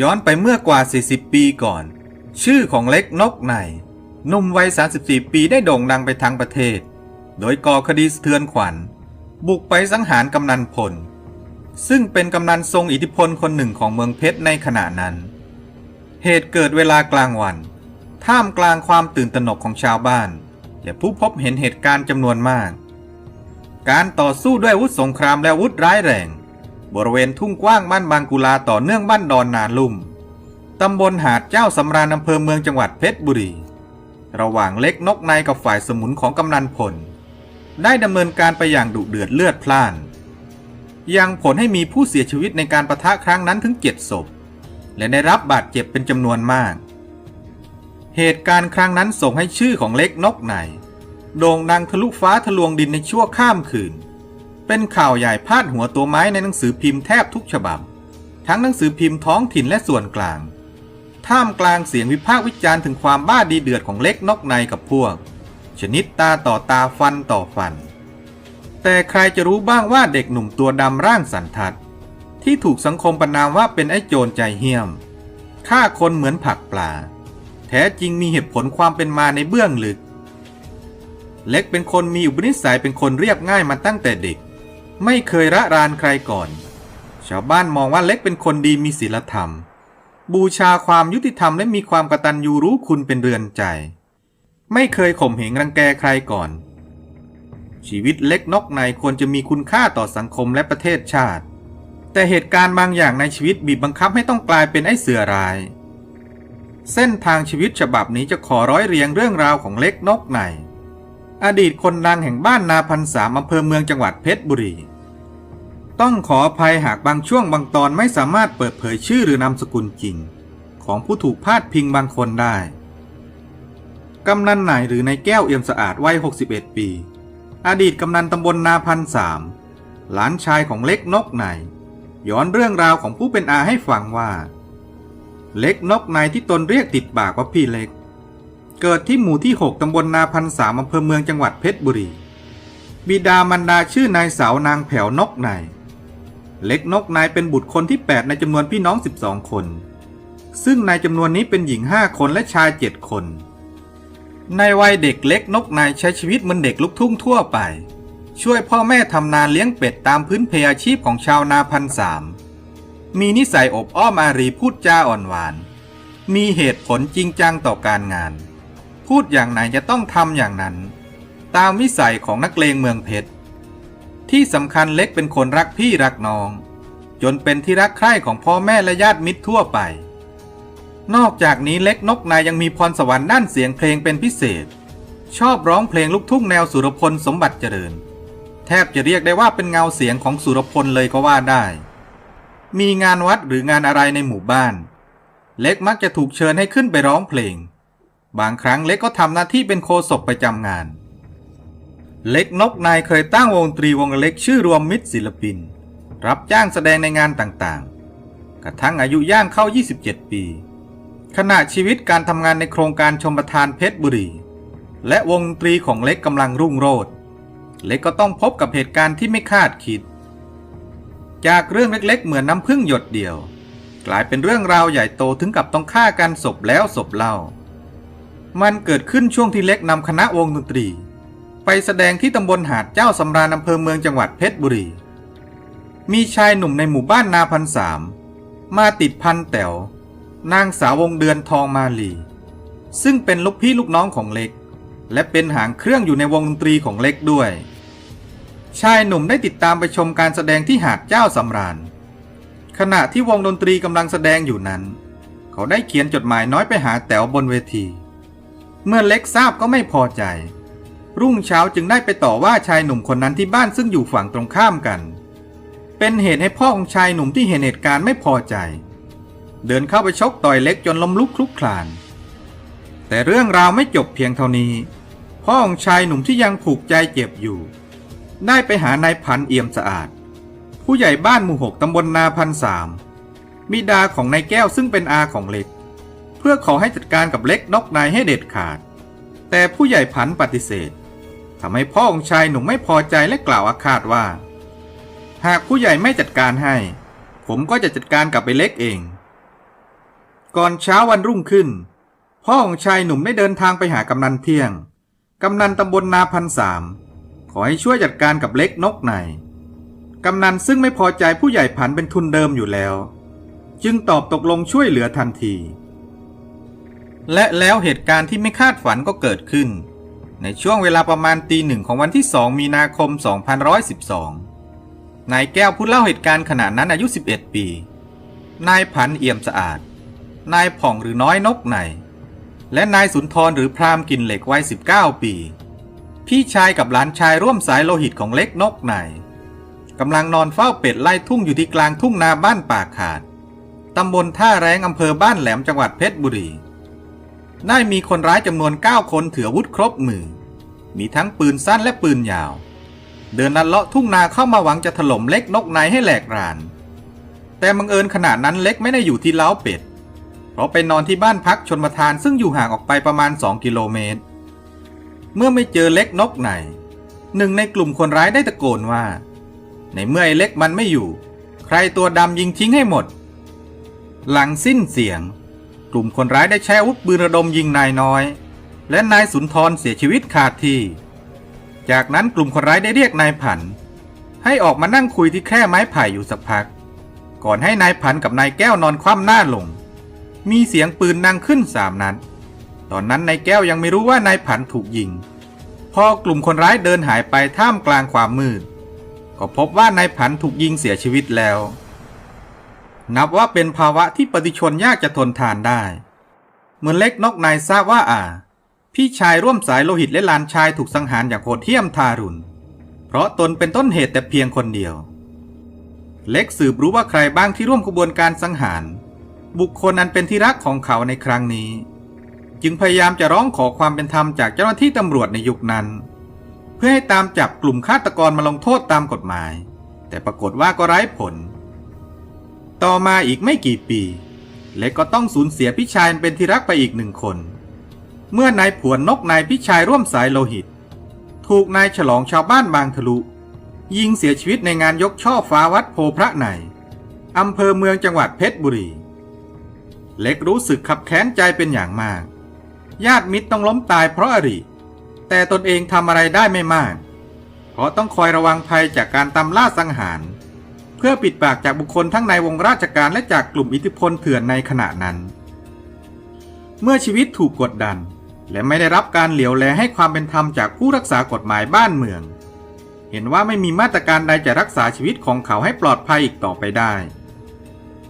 ย้อนไปเมื่อกว่า 40 ปีก่อน ชื่อของเล็กนกในหนุ่มวัย 34 ปีได้โด่งดังไปทั้งประเทศ โดยก่อคดีสะเทือนขวัญ บุกไปสังหารกำนันพล ซึ่งเป็นกำนันทรงอิทธิพลคนหนึ่งของเมืองเพชรในขณะนั้น เหตุเกิดเวลากลางวัน ท่ามกลางความตื่นตระหนกของชาวบ้านและผู้พบเห็นเหตุการณ์จำนวนมาก การต่อสู้ด้วยอาวุธสงครามและอาวุธร้ายแรง บริเวณทุ่งกว้างบ้านบางกุลาต่อเนื่องบ้านดอนนาลุ่ม ตำบลหาดเจ้าสำราญอำเภอเมืองจังหวัดเพชรบุรี ระหว่างเล็กนกในกับฝ่ายสมุนของกำนันพล ได้ดำเนินการไปอย่างดุเดือดเลือดพล่าน ยังผลให้มีผู้เสียชีวิตในการประทะครั้งนั้นถึงเจ็ดศพ และได้รับบาดเจ็บเป็นจำนวนมาก เหตุการณ์ครั้งนั้นส่งให้ชื่อของเล็กนกในโด่งดังทะลุฟ้าทะลวงดินในชั่วข้ามคืน เป็นข่าวใหญ่พาดหัวตัวไม้ในหนังสือพิมพ์แทบทุกฉบับ ทั้งหนังสือพิมพ์ท้องถิ่นและส่วนกลาง ท่ามกลางเสียงวิพากษ์วิจารณ์ถึงความบ้าดีเดือดของเล็กนกในกับพวก ชนิดตาต่อตาฟันต่อฟัน แต่ใครจะรู้บ้างว่าเด็กหนุ่มตัวดำร่างสันทัด ที่ถูกสังคมประนามว่าเป็นไอ้โจรใจเหี้ยมฆ่าคนเหมือนผักปลา แท้จริงมีเหตุผลความเป็นมาในเบื้องลึก เล็กเป็นคนมีอุปนิสัยเป็นคนเรียบง่ายมาตั้งแต่เด็ก ไม่เคยระรานใครก่อน ชาวบ้านมองว่าเล็กเป็นคนดีมีศีลธรรม บูชาความยุติธรรมและมีความกตัญญูรู้คุณเป็นเรือนใจ ไม่เคยข่มเหงรังแกใครก่อน ชีวิตเล็กนกในควรจะมีคุณค่าต่อสังคมและประเทศชาติ แต่เหตุการณ์บางอย่างในชีวิตบีบบังคับให้ต้องกลายเป็นไอ้เสือร้าย เส้นทางชีวิตฉบับนี้จะขอร้อยเรียงเรื่องราวของเล็กนกในอดีตคนดังแห่งบ้านนาพันสามอำเภอเมืองจังหวัดเพชรบุรี ต้องขออภัยหากบางช่วงบางตอนไม่สามารถเปิดเผยชื่อหรือนามสกุลจริง ของผู้ถูกพาดพิงบางคนได้ กำนันไหนหรือในแก้วเอี่ยมสะอาดวัย 61 ปี อดีตกำนันตำบลนาพันสามหลานชายของเล็กนกในย้อนเรื่องราวของผู้เป็นอาให้ฟังว่า เล็กนกในที่ตนเรียกติดปากว่าพี่เล็ก เกิดที่หมู่ที่ 6 ตำบลนาพันสามอำเภอเมืองจังหวัดเพชรบุรี บิดามารดาชื่อนายสาวนางแผวนกใน เล็กนกนายเป็นบุตรคนที่ 8 ในจำนวนพี่น้อง 12 คน ซึ่งในจำนวนนี้เป็นหญิง 5 คนและชาย 7 คน ในวัยเด็กเล็กนกนายใช้ชีวิตเหมือนเด็กลูกทุ่งทั่วไป ช่วยพ่อแม่ทำนาเลี้ยงเป็ดตามพื้นเพอาชีพของชาวนาพันสามมีนิสัยอบอ้อมอารีพูดจาอ่อนหวาน มีเหตุผลจริงจังต่อการงาน พูดอย่างไหนจะต้องทำอย่างนั้น ตามวิสัยของนักเลงเมืองเพชร ที่สำคัญเล็กเป็นคนรักพี่รักน้อง จนเป็นที่รักใคร่ของพ่อแม่และญาติมิตรทั่วไป นอกจากนี้เล็กนกนายยังมีพรสวรรค์ด้านเสียงเพลงเป็นพิเศษ ชอบร้องเพลงลูกทุ่งแนวสุรพลสมบัติเจริญ แทบจะเรียกได้ว่าเป็นเงาเสียงของสุรพลเลยก็ว่าได้ มีงานวัดหรืองานอะไรในหมู่บ้าน เล็กมักจะถูกเชิญให้ขึ้นไปร้องเพลง บางครั้งเล็กก็ทำหน้าที่เป็นโคศกประจำงาน เล็กนกนายเคยตั้งวงดนตรีวงเล็กชื่อรวมมิตรศิลปิน รับจ้างแสดงในงานต่างๆ กระทั่งอายุย่างเข้า 27 ปี ขณะชีวิตการทำงานในโครงการชมประทานเพชรบุรี และวงดนตรีของเล็กกำลังรุ่งโรจน์เล็กก็ต้องพบกับเหตุการณ์ที่ไม่คาดคิด จากเรื่องเล็กๆ เหมือนน้ำพึ่งหยดเดียว กลายเป็นเรื่องราวใหญ่โตถึงกับต้องฆ่ากันศพแล้วศพเล่า มันเกิดขึ้นช่วงที่เล็กนำคณะวงดนตรี ไปแสดงที่ตำบลหาดเจ้าสำราญอำเภอเมืองจังหวัดเพชรบุรี มีชายหนุ่มในหมู่บ้านนาพันสามมาติดพันแต๋วนางสาววงเดือนทองมาลี ซึ่งเป็นลูกพี่ลูกน้องของเล็ก และเป็นหางเครื่องอยู่ในวงดนตรีของเล็กด้วย ชายหนุ่มได้ติดตามไปชมการแสดงที่หาดเจ้าสำราญ ขณะที่วงดนตรีกำลังแสดงอยู่นั้น เขาได้เขียนจดหมายน้อยไปหาแต๋วบนเวที เมื่อเล็กทราบก็ไม่พอใจ รุ่งเช้าจึงได้ไปต่อว่าชายหนุ่มคนนั้นที่บ้านซึ่งอยู่ฝั่งตรงข้ามกัน เป็นเหตุให้พ่อของชายหนุ่มที่เห็นเหตุการณ์ไม่พอใจ เดินเข้าไปชกต่อยเล็กจนล้มลุกคลุกคลาน แต่เรื่องราวไม่จบเพียงเท่านี้ พ่อของชายหนุ่มที่ยังผูกใจเจ็บอยู่ ได้ไปหานายพันเอี่ยมสะอาด ผู้ใหญ่บ้านหมู่หกตำบลนาพันสามบิดาของนายแก้วซึ่งเป็นอาของเล็ก เพื่อขอให้จัดการกับเล็กนกนายให้เด็ดขาด แต่ผู้ใหญ่พันปฏิเสธ ทำให้พ่อของชายหนุ่มไม่พอใจและกล่าวอาฆาตว่า หากผู้ใหญ่ไม่จัดการให้ ผมก็จะจัดการกับไอ้เล็กเอง ก่อนเช้าวันรุ่งขึ้น พ่อของชายหนุ่มได้เดินทางไปหากำนันเที่ยง กำนันตำบลนาพันสามขอให้ช่วยจัดการกับเล็กนกในกำนันซึ่งไม่พอใจผู้ใหญ่ผันเป็นทุนเดิมอยู่แล้ว จึงตอบตกลงช่วยเหลือทันที และแล้วเหตุการณ์ที่ไม่คาดฝันก็เกิดขึ้น ในช่วงเวลาประมาณตีหนึ่งของวันที่ 2 มีนาคม 2112 นายแก้วผู้เล่าเหตุการณ์ขณะนั้นอายุ 11 ปี นายผันเอี่ยมสะอาด นายผ่องหรือน้อยนกใน และนายสุนทรหรือพรามกินเหล็กวัย 19 ปี พี่ชายกับหลานชายร่วมสายโลหิตของเล็กนกในกำลังนอนเฝ้าเป็ดไล่ทุ่งอยู่ที่กลางทุ่งนาบ้านป่าขาด ตำบลท่าแรงอำเภอบ้านแหลมจังหวัดเพชรบุรี ได้มีคนร้ายจำนวน 9 คนถืออาวุธครบมือ มีทั้งปืนสั้นและปืนยาว เดินลัดเลาะทุ่งนาเข้ามาหวังจะถล่มเล็กนกในให้แหลกราน แต่บังเอิญขณะนั้นเล็กไม่ได้อยู่ที่เล้าเป็ด เพราะไปนอนที่บ้านพักชนประทานซึ่งอยู่ห่างออกไปประมาณ 2 กิโลเมตร เมื่อไม่เจอเล็กนกในหนึ่งในกลุ่มคนร้ายได้ตะโกนว่า ในเมื่อไอ้เล็กมันไม่อยู่ ใครตัวดำยิงทิ้งให้หมด หลังสิ้นเสียง กลุ่มคนร้ายได้ใช้อาวุธปืนระดมยิงนายน้อย และนายสุนทรเสียชีวิตคาที่ จากนั้นกลุ่มคนร้ายได้เรียกนายผัน ให้ออกมานั่งคุยที่แคร่ไม้ไผ่อยู่สักพัก ก่อนให้นายผันกับนายแก้วนอนคว่ำหน้าลง มีเสียงปืนดังขึ้นสามนัด ตอนนั้นนายแก้วยังไม่รู้ว่านายผันถูกยิง พอกลุ่มคนร้ายเดินหายไปท่ามกลางความมืด ก็พบว่านายผันถูกยิงเสียชีวิตแล้ว นับว่าเป็นภาวะที่ปฏิชนยากจะทนทานได้ เหมือนเล็กนกนายทราบว่าอ่า พี่ชายร่วมสายโลหิตและหลานชายถูกสังหารอย่างโหดเหี้ยมทารุณ เพราะตนเป็นต้นเหตุแต่เพียงคนเดียว เล็กสืบรู้ว่าใครบ้างที่ร่วมกระบวนการสังหาร บุคคลอันเป็นที่รักของเขาในครั้งนี้ จึงพยายามจะร้องขอความเป็นธรรมจากเจ้าหน้าที่ตำรวจในยุคนั้น เพื่อให้ตามจับกลุ่มฆาตกรมาลงโทษตามกฎหมาย แต่ปรากฏว่าก็ไร้ผล ต่อมาอีกไม่กี่ปี เล็กก็ต้องสูญเสียพี่ชายเป็นที่รักไปอีกหนึ่งคน เมื่อนายผวนนกนายพี่ชายร่วมสายโลหิต ถูกนายฉลองชาวบ้านบางทะลุ ยิงเสียชีวิตในงานยกช่อฟ้าวัดโพพระในอำเภอเมืองจังหวัดเพชรบุรี เล็กรู้สึกขับแค้นใจเป็นอย่างมาก ญาติมิตรต้องล้มตายเพราะอริแต่ตนเองทำอะไรได้ไม่มาก เพราะต้องคอยระวังภัยจากการตามล่าสังหาร เพื่อปิดปากจากบุคคลทั้งในวงราชการและจากกลุ่มอิทธิพลเถื่อนในขณะนั้น เมื่อชีวิตถูกกดดัน และไม่ได้รับการเหลียวแลให้ความเป็นธรรมจากผู้รักษากฎหมายบ้านเมือง เห็นว่าไม่มีมาตรการใดจะรักษาชีวิตของเขาให้ปลอดภัยอีกต่อไปได้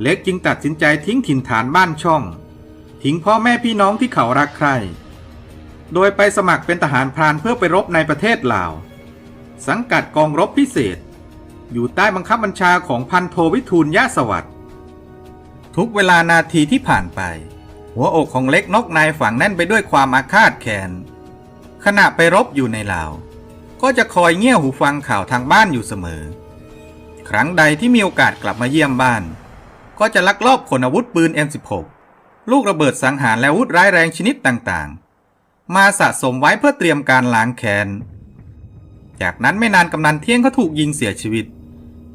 เล็กจึงตัดสินใจทิ้งถิ่นฐานบ้านช่อง ทิ้งพ่อแม่พี่น้องที่เขารักใคร่โดยไปสมัครเป็นทหารพรานเพื่อไปรบในประเทศลาว สังกัดกองรบพิเศษ อยู่ใต้บังคับบัญชาของพันโทวิทูลยะสวัสดิ์ทุกเวลานาทีที่ผ่านไป หัวอกของเล็กนกนายฝังแน่นไปด้วยความอาฆาตแค้นขณะไปรบอยู่ในลาว ก็จะคอยเงี่ยหูฟังข่าวทางบ้านอยู่เสมอ ครั้งใดที่มีโอกาสกลับมาเยี่ยมบ้าน ก็จะลักลอบขนอาวุธปืน M16 ลูกระเบิดสังหารและอาวุธร้ายแรงชนิดต่างๆ มาสะสมไว้เพื่อเตรียมการล้างแค้น จากนั้นไม่นานกำนันเที่ยงก็ถูกยิงเสียชีวิต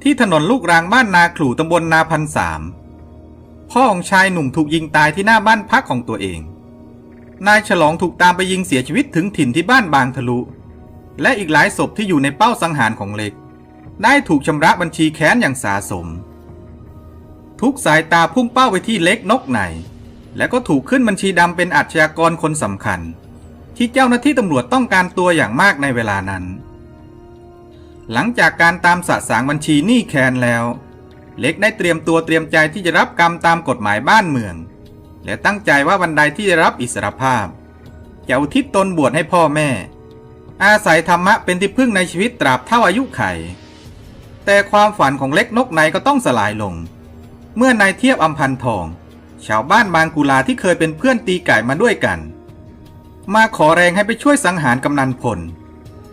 ที่ถนนลูกรางบ้านนาขลู่ตำบลนาพันสามพ่อของชายหนุ่มถูกยิงตายที่หน้าบ้านพักของตัวเอง นายฉลองถูกตามไปยิงเสียชีวิตถึงถิ่นที่บ้านบางทะลุ และอีกหลายศพที่อยู่ในเป้าสังหารของเล็ก ได้ถูกชำระบัญชีแค้นอย่างสาสม ทุกสายตาพุ่งเป้าไปที่เล็กนกไหน และก็ถูกขึ้นบัญชีดำเป็นอาชญากรคนสำคัญ ที่เจ้าหน้าที่ตำรวจต้องการตัวอย่างมากในเวลานั้น หลังจากการตามสะสางบัญชีหนี้แคนแล้ว เล็กได้เตรียมตัวเตรียมใจที่จะรับกรรมตามกฎหมายบ้านเมือง และตั้งใจว่าวันใดที่จะรับอิสรภาพจะอุทิศตนบวชให้พ่อแม่ อาศัยธรรมะเป็นที่พึ่งในชีวิตตราบเท่าอายุไข แต่ความฝันของเล็กนกในก็ต้องสลายลง เมื่อนายเทียบอัมพันทอง ชาวบ้านบางกุลาที่เคยเป็นเพื่อนตีไก่มาด้วยกัน มาขอแรงให้ไปช่วยสังหารกำนันพล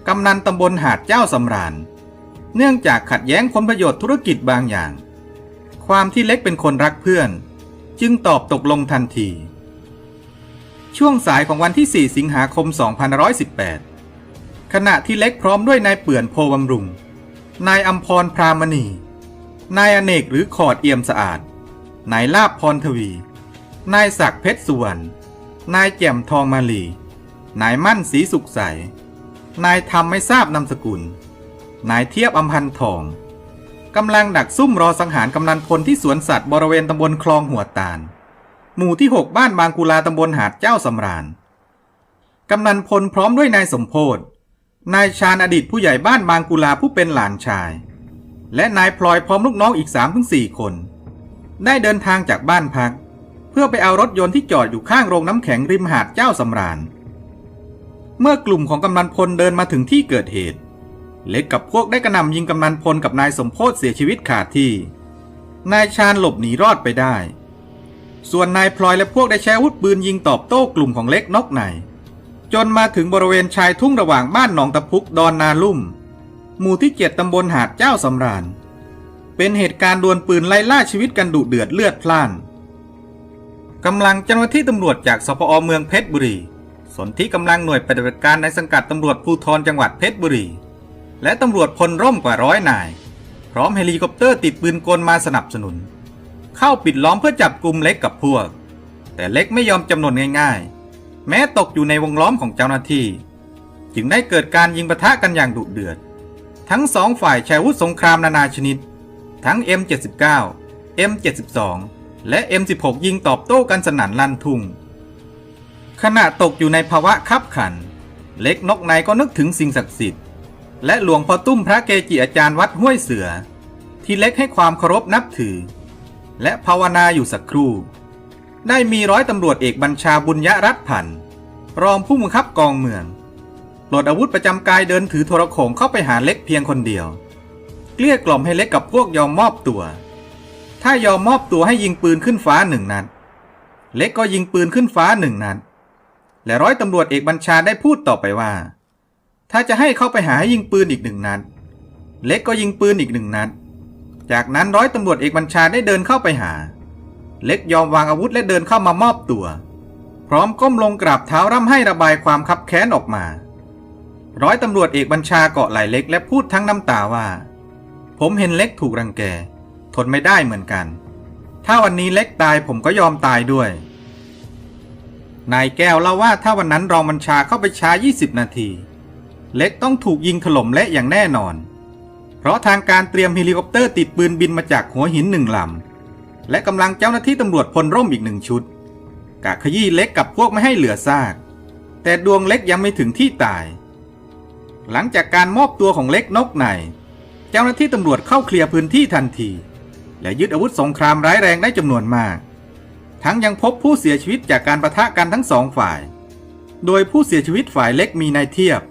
กำนันตำบลหาดเจ้าสำราญ เนื่องจากขัดแย้งผลประโยชน์ธุรกิจบางอย่าง ความที่เล็กเป็นคนรักเพื่อน จึงตอบตกลงทันที ช่วงสายของวันที่ 4 สิงหาคม 2518 ขณะที่เล็กพร้อมด้วยนายเปื่อนโพบำรุง นายอัมพรพรามณี นายอเนกหรือขอดเอี่ยมสะอาด นายลาบพรทวี นายศักดิ์เพชรสุวรรณนายแจ่มทองมาลี นายมั่นศรีสุขใส นายธรรมไม่ทราบนามสกุล นายเทียบอำพันธ์ทองกำลังดักซุ่มรอสังหารกำนันพลที่สวนสัตว์บริเวณตำบลคลองหัวตาล หมู่ที่ 6 บ้านบางกุลาตำบลหาดเจ้าสำราญกำนันพลพร้อมด้วยนายสมโพธนายชาญอดีตผู้ใหญ่บ้านบางกุลาผู้เป็นหลานชาย และนายพลอยพร้อมลูกน้องอีก3าถึงสคน ได้เดินทางจากบ้านพัก เพื่อไปเอารถยนต์ที่จอดอยู่ข้างโรงน้ำแข็งริมหาดเจ้าสำราญ เมื่อกลุ่มของกำนันพลเดินมาถึงที่เกิดเหตุ เล็กกับพวกได้กระหน่ำยิงกำนันพลกับนายสมโพธเสียชีวิตขาดที่ นายชาญหลบหนีรอดไปได้ ส่วนนายพลอยและพวกได้ใช้อาวุธปืนยิงตอบโต้กลุ่มของเล็กนกในจนมาถึงบริเวณชายทุ่งระหว่างบ้านหนองตะพุกดอนนาลุ่ม หมู่ที่เจ็ดตำบลหาดเจ้าสำราญ เป็นเหตุการณ์ดวลปืนไล่ล่าชีวิตกันดุเดือดเลือดพล่านกำลังเจ้าหน้าที่ตำรวจจากสพอเมืองเพชรบุรี สนที่กำลังหน่วยปฏิบัติการในสังกัดตำรวจภูธรจังหวัดเพชรบุรี และตำรวจพลร่มกว่าร้อยนาย พร้อมเฮลิคอปเตอร์ติดปืนกลมาสนับสนุน เข้าปิดล้อมเพื่อจับกลุ่มเล็กกับพวก แต่เล็กไม่ยอมจำนวนง่ายๆ แม้ตกอยู่ในวงล้อมของเจ้าหน้าที่ จึงได้เกิดการยิงปะทะกันอย่างดุเดือด ทั้งสองฝ่ายใช้อาวุธสงครามนานาชนิด ทั้ง M79 M72 และ M16 ยิงตอบโต้กันสนั่นลั่นทุ่ง ขณะตกอยู่ในภาวะคับขัน เล็กนกในก็นึกถึงสิ่งศักดิ์สิทธิ์ และหลวงพ่อตุ้มพระเกจิอาจารย์วัดห้วยเสือ ที่เล็กให้ความเคารพนับถือ และภาวนาอยู่สักครู่ ได้มีร้อยตำรวจเอกบัญชาบุญยรัตน์พันธ์รองผู้บังคับกองเมืองปลดอาวุธประจำกายเดินถือโทรโขงเข้าไปหาเล็กเพียงคนเดียว เกลี้ยกล่อมให้เล็กกับพวกยอมมอบตัว ถ้ายอมมอบตัวให้ยิงปืนขึ้นฟ้าหนึ่งนัด เล็กก็ยิงปืนขึ้นฟ้าหนึ่งนัด และร้อยตำรวจเอกบัญชาได้พูดต่อไปว่า ถ้าจะให้เข้าไปหาให้ยิงปืนอีกหนึ่งนัด เล็กก็ยิงปืนอีกหนึ่งนัด จากนั้นร้อยตำรวจเอกบัญชาได้เดินเข้าไปหา เล็กยอมวางอาวุธและเดินเข้ามามอบตัว พร้อมก้มลงกราบเท้าร่ำให้ระบายความคับแค้นออกมา ร้อยตำรวจเอกบัญชาเกาะไหล่เล็กและพูดทั้งน้ำตาว่า ผมเห็นเล็กถูกรังแก ทนไม่ได้เหมือนกัน ถ้าวันนี้เล็กตายผมก็ยอมตายด้วย นายแก้วเล่าว่าถ้าวันนั้นรองบัญชาเข้าไปช้า 20 นาที เล็กต้องถูกยิงถล่มเละอย่างแน่นอน เพราะทางการเตรียมเฮลิคอปเตอร์ติดปืนบินมาจากหัวหินหนึ่งลำ และกำลังเจ้าหน้าที่ตำรวจพลร่มอีกหนึ่งชุด กะขยี้เล็กกับพวกไม่ให้เหลือซาก แต่ดวงเล็กยังไม่ถึงที่ตาย หลังจากการมอบตัวของเล็กนกในเจ้าหน้าที่ตำรวจเข้าเคลียร์พื้นที่ทันที และยึดอาวุธสงครามร้ายแรงได้จำนวนมาก ทั้งยังพบผู้เสียชีวิตจากการประทะกันทั้งสองฝ่าย โดยผู้เสียชีวิตฝ่ายเล็กมีนายเทียบ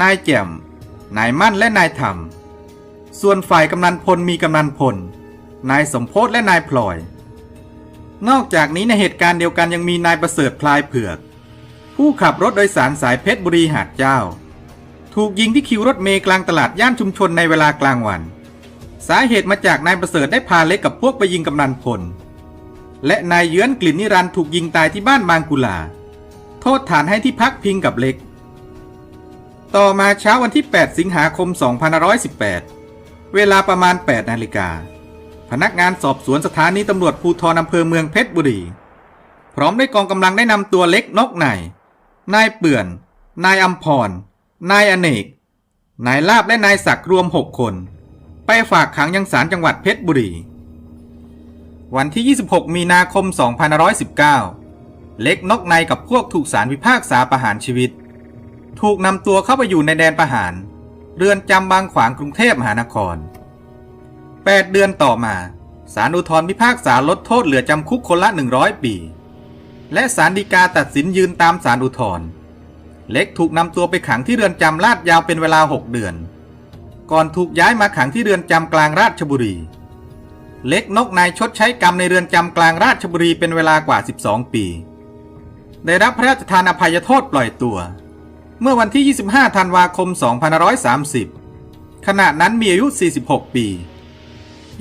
นายแจ่ม นายมั่นและนายธรรม ส่วนฝ่ายกำนันพลมีกำนันพล นายสมโพธและนายพลอย นอกจากนี้ในเหตุการณ์เดียวกันยังมีนายประเสริฐพลายเผือก ผู้ขับรถโดยสารสายเพชรบุรีหาดเจ้า ถูกยิงที่คิวรถเมล์กลางตลาดย่านชุมชนในเวลากลางวัน สาเหตุมาจากนายประเสริฐได้พาเล็กกับพวกไปยิงกำนันพล และนายเยื้อนกลิ่นนิรันดร์ถูกยิงตายที่บ้านบางกุลา โทษฐานให้ที่พักพิงกับเล็ก ต่อมาเช้าวันที่ 8 สิงหาคม 2518 เวลาประมาณ 8 นาฬิกา พนักงานสอบสวนสถานีตำรวจภูธรอำเภอเมืองเพชรบุรี พร้อมด้วยกองกำลังได้นำตัวเล็กนกในนายเปื่อน นายอัมพร นายอเนก นายลาบและนายศักดิ์รวม 6 คน ไปฝากขังยังศาลจังหวัดเพชรบุรี วันที่ 26 มีนาคม 2519 เล็กนกในกับพวกถูกศาลพิพากษาประหารชีวิต ถูกนำตัวเข้าไปอยู่ในแดนประหาร เรือนจำบางขวางกรุงเทพมหานคร 8 เดือนต่อมาศาลอุทธรพิพากษาลดโทษเหลือจำคุกคนละ 100 ปี และศาลฎีกาตัดสินยืนตามศาลอุทธรเล็กถูกนำตัวไปขังที่เรือนจำลาดยาวเป็นเวลา 6 เดือน ก่อนถูกย้ายมาขังที่เรือนจำกลางราชบุรี เล็กนกนายชดใช้กรรมในเรือนจำกลางราชบุรีเป็นเวลากว่า 12 ปี ได้รับพระราชทานอภัยโทษปล่อยตัว เมื่อวันที่ 25 ธันวาคม 2530 ขณะนั้นมีอายุ 46 ปี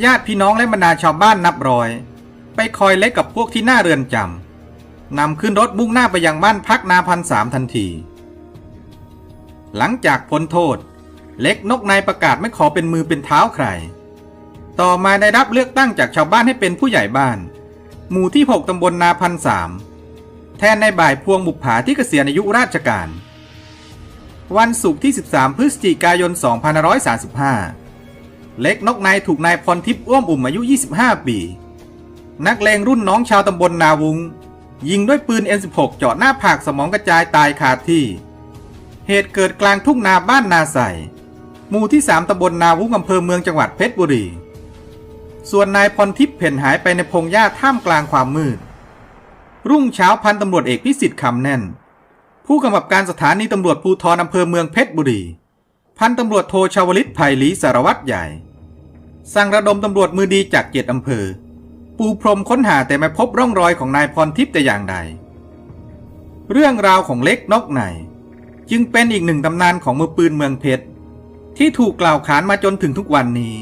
ญาติพี่น้องและบรรดาชาวบ้านนับร้อย ไปคอยเล็กกับพวกที่หน้าเรือนจำนำขึ้นรถมุ่งหน้าไปยังบ้านพักนาพันสามทันที หลังจากพ้นโทษ เล็กนกนายประกาศไม่ขอเป็นมือเป็นเท้าใคร ต่อมาได้รับเลือกตั้งจากชาวบ้านให้เป็นผู้ใหญ่บ้าน หมู่ที่ 6 ตำบลนาพันสามแทนในบ่ายพวงบุปผาที่เกษียณอายุราชการ วันศุกร์ที่ 13 พฤศจิกายน 2535 เล็กนกในถูกนายพรทิพย์อ้วมอุ่มอายุ 25 ปี นักเลงรุ่นน้องชาวตำบลนาวุง ยิงด้วยปืน N16 เจาะหน้าผากสมองกระจายตายคาที่ เหตุเกิดกลางทุ่งนาบ้านนาใสหมู่ที่ 3ตำบลนาวุงอำเภอเมืองจังหวัดเพชรบุรี ส่วนนายพรทิพย์เพ่นหายไปในพงหญ้าท่ามกลางความมืด รุ่งเช้าพันตำรวจเอกพิสิทธิ์คำแน่น ผู้กำกับการสถานีตำรวจภูธรอำเภอเมืองเพชรบุรี พันตำรวจโทชาวลิตไผ่ลีสารวัตรใหญ่ สั่งระดมตำรวจมือดีจากเจ็ดอำเภอ ปูพรมค้นหาแต่ไม่พบร่องรอยของนายพรทิพย์แต่อย่างใด เรื่องราวของเล็กนกในจึงเป็นอีกหนึ่งตำนานของมือปืนเมืองเพชรที่ถูกกล่าวขานมาจนถึงทุกวันนี้